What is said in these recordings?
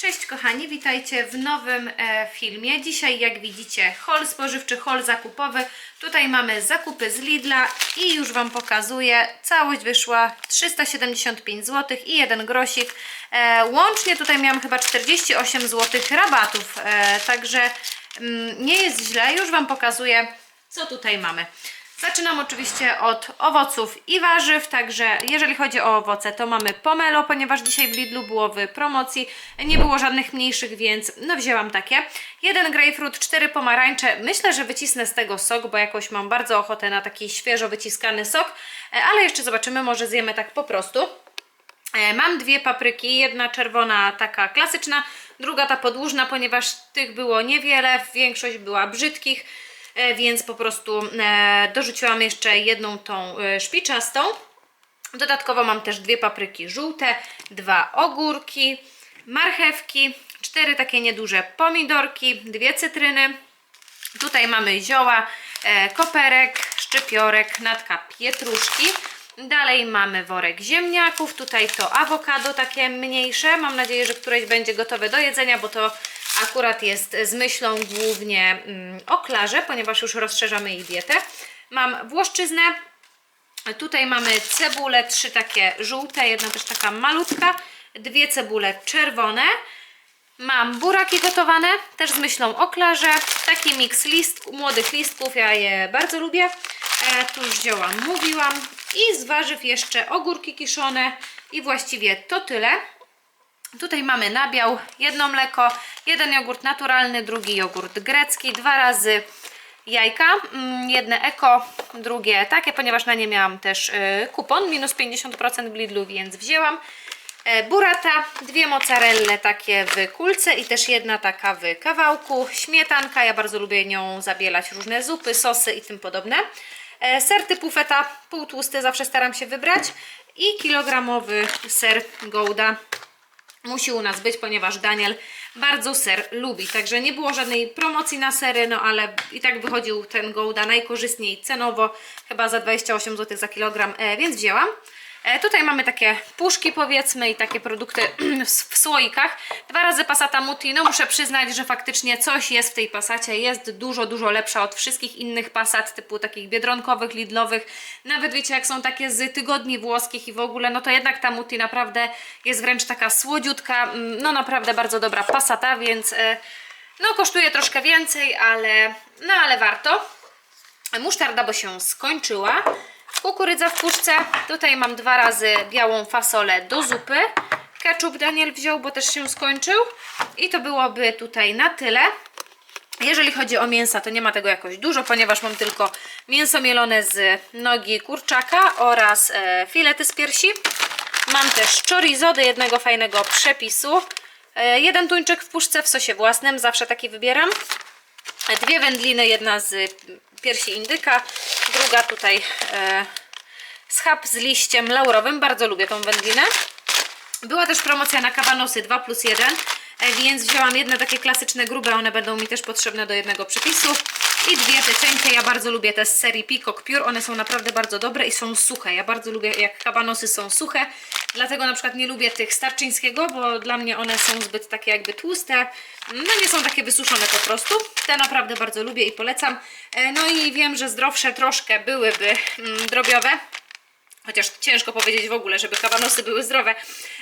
Cześć kochani, witajcie w nowym e, filmie. Dzisiaj jak widzicie haul spożywczy, haul zakupowy. Tutaj mamy zakupy z Lidla i już Wam pokazuję. Całość wyszła 375 zł i jeden grosik. E, łącznie tutaj miałam chyba 48 zł rabatów, e, także mm, nie jest źle. Już Wam pokazuję co tutaj mamy. Zaczynam oczywiście od owoców i warzyw, także jeżeli chodzi o owoce, to mamy pomelo, ponieważ dzisiaj w Lidlu było w promocji, nie było żadnych mniejszych, więc no wzięłam takie. Jeden grapefruit, cztery pomarańcze, myślę, że wycisnę z tego sok, bo jakoś mam bardzo ochotę na taki świeżo wyciskany sok, E, ale jeszcze zobaczymy, może zjemy tak po prostu. E, Mam dwie papryki, jedna czerwona taka klasyczna, druga ta podłużna, ponieważ tych było niewiele, większość była brzydkich, więc po prostu e, dorzuciłam jeszcze jedną tą e, szpiczastą. Dodatkowo mam też dwie papryki żółte, dwa ogórki, marchewki, cztery takie nieduże pomidorki, dwie cytryny, Tutaj mamy zioła, e, koperek, szczypiorek, natka pietruszki. Dalej mamy worek ziemniaków, tutaj to awokado takie mniejsze. Mam nadzieję, że któreś będzie gotowe do jedzenia, bo to akurat jest z myślą głównie mm, o klarze, ponieważ już rozszerzamy jej dietę. Mam włoszczyznę, Tutaj mamy cebule, trzy takie żółte, jedna też taka malutka, dwie cebule czerwone. Mam buraki gotowane, też z myślą o klarze. Taki miks list, młodych listków, ja je bardzo lubię. E, tu już ziołam, mówiłam. I z warzyw jeszcze ogórki kiszone i właściwie to tyle. Tutaj mamy nabiał, jedno mleko, jeden jogurt naturalny, drugi jogurt grecki, dwa razy jajka, mm, jedne eko, drugie takie, ponieważ na nie miałam też y, kupon, minus 50% w Lidlu, więc wzięłam. E, Burata, dwie mozzarelle takie w kulce i też jedna taka w kawałku. Śmietanka, ja bardzo lubię nią zabielać różne zupy, sosy i tym podobne. E, Ser typu feta, półtłusty zawsze staram się wybrać. I kilogramowy ser Gouda musi u nas być, ponieważ Daniel bardzo ser lubi. Także nie było żadnej promocji na sery, no ale i tak wychodził ten Gouda najkorzystniej cenowo, chyba za 28 zł za kilogram, e, więc wzięłam. E, tutaj mamy takie puszki powiedzmy i takie produkty w słoikach. Dwa razy Passata Muti. No muszę przyznać, że faktycznie coś jest w tej Passacie. Jest dużo, dużo lepsza od wszystkich innych Passat typu takich biedronkowych, lidlowych. Nawet wiecie jak są takie z tygodni włoskich i w ogóle, no to jednak ta Muti naprawdę jest wręcz taka słodziutka. Mm, No naprawdę bardzo dobra Passata, więc e, no kosztuje troszkę więcej, ale no ale warto. Musztarda, bo się skończyła. Kukurydza w puszce. Tutaj mam dwa razy białą fasolę do zupy. Ketchup Daniel wziął, bo też się skończył. I to byłoby tutaj na tyle. Jeżeli chodzi o mięsa, to nie ma tego jakoś dużo, ponieważ mam tylko mięso mielone z nogi kurczaka oraz e, filety z piersi. Mam też chorizo do jednego fajnego przepisu. E, jeden tuńczyk w puszce w sosie własnym, zawsze taki wybieram. Dwie wędliny, jedna z piersi indyka, druga tutaj e, schab z liściem laurowym. Bardzo lubię tą wędlinę. Była też promocja na kabanosy 2 plus 1, e, więc wzięłam jedne takie klasyczne grube, one będą mi też potrzebne do jednego przepisu. I dwie cienkie, ja bardzo lubię te z serii Peacock Pure, one są naprawdę bardzo dobre i są suche. Ja bardzo lubię jak kabanosy są suche, dlatego na przykład nie lubię tych starczyńskiego, bo dla mnie one są zbyt takie jakby tłuste, no nie są takie wysuszone po prostu. Te naprawdę bardzo lubię i polecam. E, No i wiem, że zdrowsze troszkę byłyby mm, drobiowe, Chociaż ciężko powiedzieć w ogóle, żeby kabanosy były zdrowe,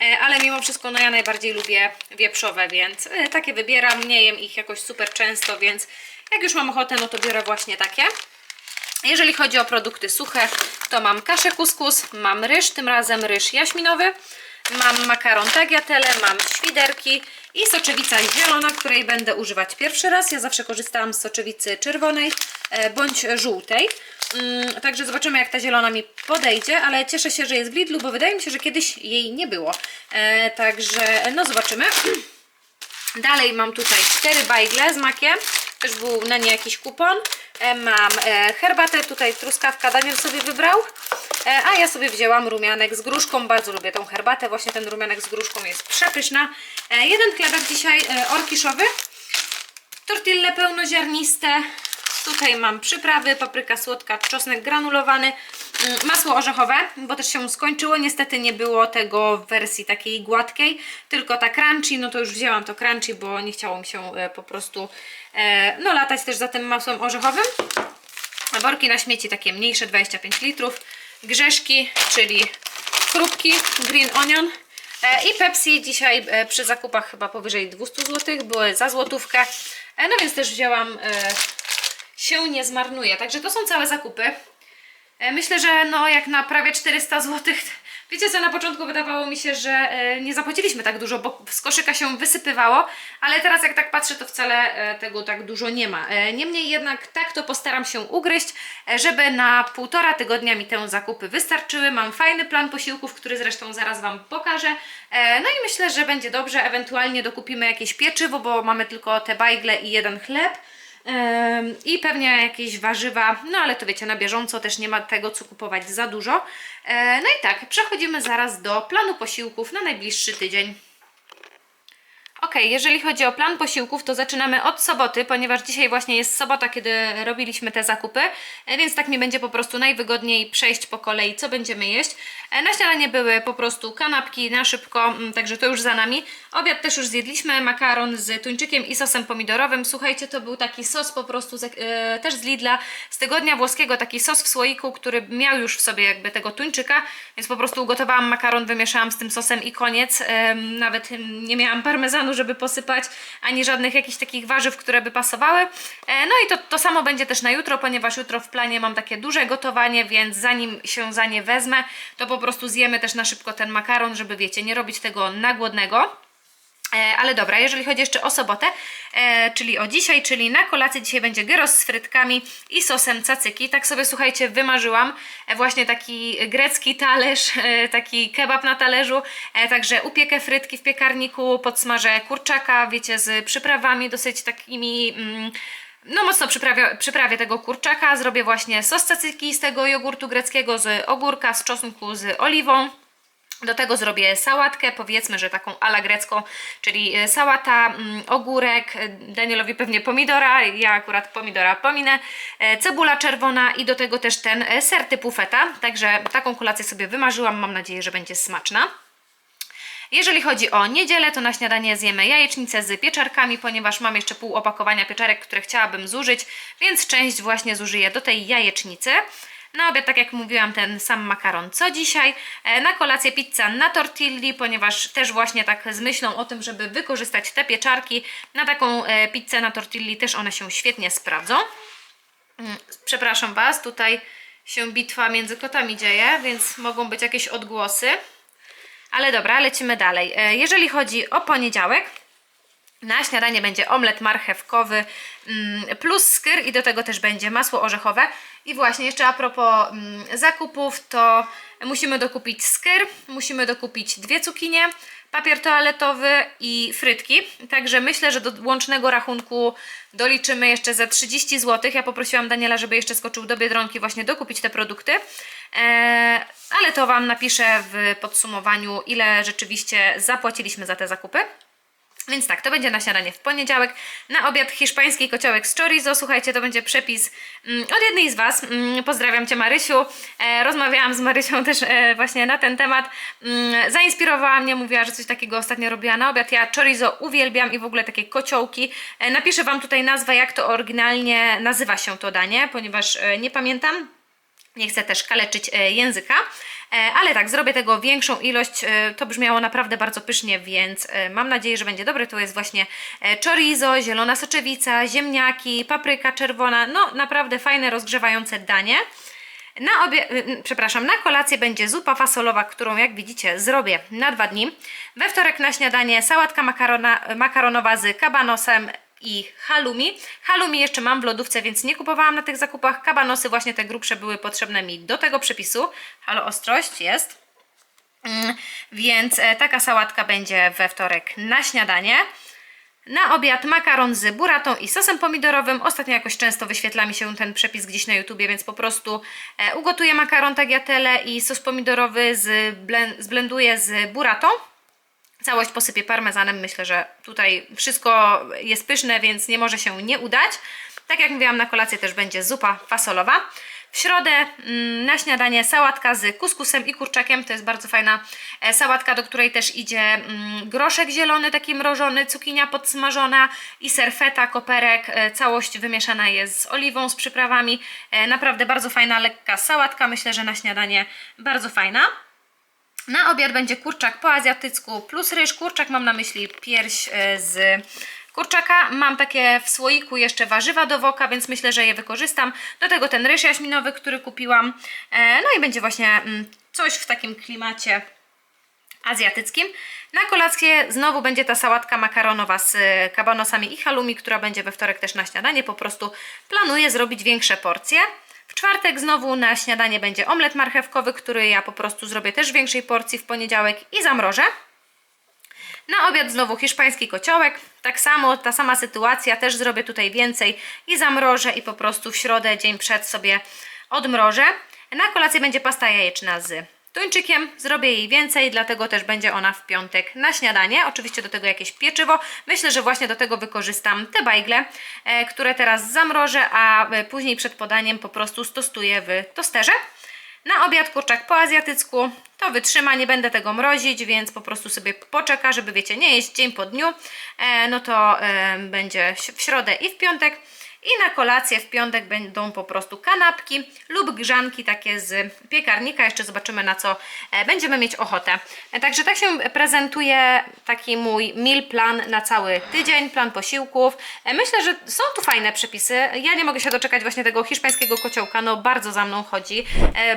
e, ale mimo wszystko no ja najbardziej lubię wieprzowe, więc e, takie wybieram, nie jem ich jakoś super często, więc jak już mam ochotę, no to biorę właśnie takie. Jeżeli chodzi o produkty suche, to mam kaszę kuskus, mam ryż, tym razem ryż jaśminowy, mam makaron tagliatelle, mam świderki i soczewica zielona, której będę używać pierwszy raz. Ja zawsze korzystałam z soczewicy czerwonej e, bądź żółtej. Mm, Także zobaczymy jak ta zielona mi podejdzie, ale cieszę się, że jest w Lidlu, bo wydaje mi się, że kiedyś jej nie było. E, Także no zobaczymy. Dalej mam tutaj cztery bajgle z makiem. Też był na nie jakiś kupon. E, Mam e, herbatę, tutaj truskawka Daniel sobie wybrał. E, A ja sobie wzięłam rumianek z gruszką. Bardzo lubię tą herbatę. Właśnie ten rumianek z gruszką jest przepyszna. Jeden chlebek dzisiaj orkiszowy. Tortille pełnoziarniste. Tutaj mam przyprawy, papryka słodka, czosnek granulowany. Mm, Masło orzechowe, bo też się skończyło. Niestety nie było tego w wersji takiej gładkiej, tylko ta crunchy. No to już wzięłam to crunchy, bo nie chciało mi się e, po prostu e, no latać też za tym masłem orzechowym. Worki na śmieci takie mniejsze, 25 litrów. Grzeszki, czyli chrupki Green Onion. E, I Pepsi dzisiaj e, przy zakupach chyba powyżej 200 zł, były za złotówkę. E, No więc też wzięłam, się nie zmarnuje. Także to są całe zakupy. E, Myślę, że no jak na prawie 400 zł. Wiecie co, na początku wydawało mi się, że e, nie zapłaciliśmy tak dużo, bo z koszyka się wysypywało, ale teraz jak tak patrzę, to wcale e, tego tak dużo nie ma. Niemniej jednak tak to postaram się ugryźć, żeby na półtora tygodnia mi te zakupy wystarczyły. Mam fajny plan posiłków, który zresztą zaraz Wam pokażę. No i myślę, że będzie dobrze. Ewentualnie dokupimy jakieś pieczywo, bo mamy tylko te bajgle i jeden chleb. I pewnie jakieś warzywa, no ale to wiecie, na bieżąco też nie ma tego co kupować za dużo. E, No i tak, przechodzimy zaraz do planu posiłków na najbliższy tydzień. Ok, jeżeli chodzi o plan posiłków, to zaczynamy od soboty, ponieważ dzisiaj właśnie jest sobota, kiedy robiliśmy te zakupy, e, więc tak mi będzie po prostu najwygodniej przejść po kolei, co będziemy jeść. E, Na śniadanie były po prostu kanapki na szybko, mm, także to już za nami. Obiad też już zjedliśmy, makaron z tuńczykiem i sosem pomidorowym. Słuchajcie, to był taki sos po prostu z, e, też z Lidla, z tygodnia włoskiego, taki sos w słoiku, który miał już w sobie jakby tego tuńczyka, więc po prostu ugotowałam makaron, wymieszałam z tym sosem i koniec. Nawet nie miałam parmezanu, żeby posypać, ani żadnych jakichś takich warzyw, które by pasowały. E, No i to, to samo będzie też na jutro, ponieważ jutro w planie mam takie duże gotowanie, więc zanim się za nie wezmę, to po prostu zjemy też na szybko ten makaron, żeby wiecie, nie robić tego na głodnego. E, Ale dobra, jeżeli chodzi jeszcze o sobotę, e, czyli o dzisiaj, czyli na kolację dzisiaj będzie gyros z frytkami i sosem cacyki. Tak sobie, słuchajcie, wymarzyłam e, właśnie taki grecki talerz, e, taki kebab na talerzu, e, także upiekę frytki w piekarniku, podsmażę kurczaka, wiecie, z przyprawami dosyć takimi... Mm, no mocno przyprawię, przyprawię tego kurczaka, zrobię właśnie sos cacyki z tego jogurtu greckiego, z ogórka, z czosnku, z oliwą. Do tego zrobię sałatkę, powiedzmy, że taką ala grecką, czyli e, sałata, mm, ogórek, e, Danielowi pewnie pomidora, ja akurat pomidora pominę, e, cebula czerwona i do tego też ten ser typu feta. Także taką kolację sobie wymarzyłam, mam nadzieję, że będzie smaczna. Jeżeli chodzi o niedzielę, to na śniadanie zjemy jajecznicę z pieczarkami, ponieważ mam jeszcze pół opakowania pieczarek, które chciałabym zużyć, więc część właśnie zużyję do tej jajecznicy. Na obiad, tak jak mówiłam, ten sam makaron co dzisiaj. E, Na kolację pizza na tortilli, ponieważ też właśnie tak z myślą o tym, żeby wykorzystać te pieczarki na taką e, pizzę na tortilli, też one się świetnie sprawdzą. Mm, Przepraszam Was, tutaj się bitwa między kotami dzieje, więc mogą być jakieś odgłosy. Ale dobra, lecimy dalej. E, Jeżeli chodzi o poniedziałek, na śniadanie będzie omlet marchewkowy mm, plus skyr i do tego też będzie masło orzechowe. I właśnie jeszcze a propos mm, zakupów, to musimy dokupić skyr, musimy dokupić dwie cukinie, papier toaletowy i frytki. Także myślę, że do łącznego rachunku doliczymy jeszcze za 30 zł. Ja poprosiłam Daniela, żeby jeszcze skoczył do Biedronki właśnie dokupić te produkty. Eee, ale to Wam napiszę w podsumowaniu, ile rzeczywiście zapłaciliśmy za te zakupy. Więc tak, to będzie na śniadanie w poniedziałek. Na obiad hiszpański kociołek z chorizo. Słuchajcie, to będzie przepis mm, od jednej z Was. Mm, pozdrawiam Cię Marysiu. E, rozmawiałam z Marysią też e, właśnie na ten temat. Mm, zainspirowała mnie, mówiła, że coś takiego ostatnio robiła na obiad. Ja chorizo uwielbiam i w ogóle takie kociołki. E, napiszę Wam tutaj nazwę, jak to oryginalnie nazywa się to danie, ponieważ nie pamiętam. Nie chcę też kaleczyć e, języka, e, ale tak, zrobię tego większą ilość. e, To brzmiało naprawdę bardzo pysznie, więc mam nadzieję, że będzie dobre. To jest właśnie chorizo, zielona soczewica, ziemniaki, papryka czerwona. No, naprawdę fajne, rozgrzewające danie. Na obie, przepraszam, na kolację będzie zupa fasolowa, którą jak widzicie zrobię na dwa dni. We wtorek na śniadanie sałatka makarona, makaronowa z kabanosem i halloumi. Halloumi jeszcze mam w lodówce, więc nie kupowałam na tych zakupach. Kabanosy właśnie te grubsze były potrzebne mi do tego przepisu. Halo, ostrość jest. Mm, Więc e, taka sałatka będzie we wtorek na śniadanie. Na obiad makaron z buratą i sosem pomidorowym. Ostatnio jakoś często wyświetla mi się ten przepis gdzieś na YouTubie, więc po prostu e, ugotuję makaron tagliatelle i sos pomidorowy zblenduję z buratą. Całość posypię parmezanem. Myślę, że tutaj wszystko jest pyszne, więc nie może się nie udać. Tak jak mówiłam, na kolację też będzie zupa fasolowa. W środę mm, na śniadanie sałatka z kuskusem i kurczakiem. To jest bardzo fajna e, sałatka, do której też idzie mm, groszek zielony, taki mrożony, cukinia podsmażona i serfeta, koperek. E, Całość wymieszana jest z oliwą, z przyprawami. E, Naprawdę bardzo fajna, lekka sałatka. Myślę, że na śniadanie bardzo fajna. Na obiad będzie kurczak po azjatycku plus ryż. Kurczak mam na myśli pierś e, z kurczaka. Mam takie w słoiku jeszcze warzywa do woka, więc myślę, że je wykorzystam. Do tego ten ryż jaśminowy, który kupiłam. E, No i będzie właśnie mm, coś w takim klimacie azjatyckim. Na kolację znowu będzie ta sałatka makaronowa z e, kabanosami i halloumi, która będzie we wtorek też na śniadanie. Po prostu planuję zrobić większe porcje. W czwartek znowu na śniadanie będzie omlet marchewkowy, który ja po prostu zrobię też w większej porcji w poniedziałek i zamrożę. Na obiad znowu hiszpański kociołek. Tak samo, ta sama sytuacja, też zrobię tutaj więcej i zamrożę i po prostu w środę, dzień przed sobie odmrożę. Na kolację będzie pasta jajeczna z tuńczykiem. Zrobię jej więcej, dlatego też będzie ona w piątek na śniadanie. Oczywiście do tego jakieś pieczywo. Myślę, że właśnie do tego wykorzystam te bajgle, e, które teraz zamrożę, a e, później przed podaniem po prostu stosuję w tosterze. Na obiad kurczak po azjatycku. To wytrzyma, nie będę tego mrozić, więc po prostu sobie poczeka, żeby wiecie, nie jeść dzień po dniu. E, no to będzie w środę i w piątek. I na kolację w piątek będą po prostu kanapki lub grzanki takie z piekarnika. Jeszcze zobaczymy na co e, będziemy mieć ochotę. E, Także tak się prezentuje taki mój meal plan na cały tydzień, plan posiłków. E, Myślę, że są tu fajne przepisy. Ja nie mogę się doczekać właśnie tego hiszpańskiego kociołka, no bardzo za mną chodzi.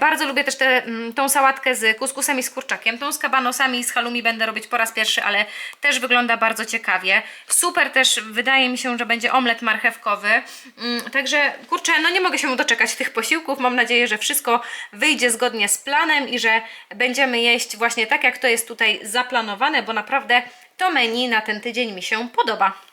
Bardzo lubię też tę tą sałatkę z kuskusem i z kurczakiem. Tą z kabanosami i z halloumi będę robić po raz pierwszy, ale też wygląda bardzo ciekawie. Super też wydaje mi się, że będzie omlet marchewkowy. Mm, Także kurczę, no nie mogę się doczekać tych posiłków. Mam nadzieję, że wszystko wyjdzie zgodnie z planem i że będziemy jeść właśnie tak, jak to jest tutaj zaplanowane, bo naprawdę to menu na ten tydzień mi się podoba.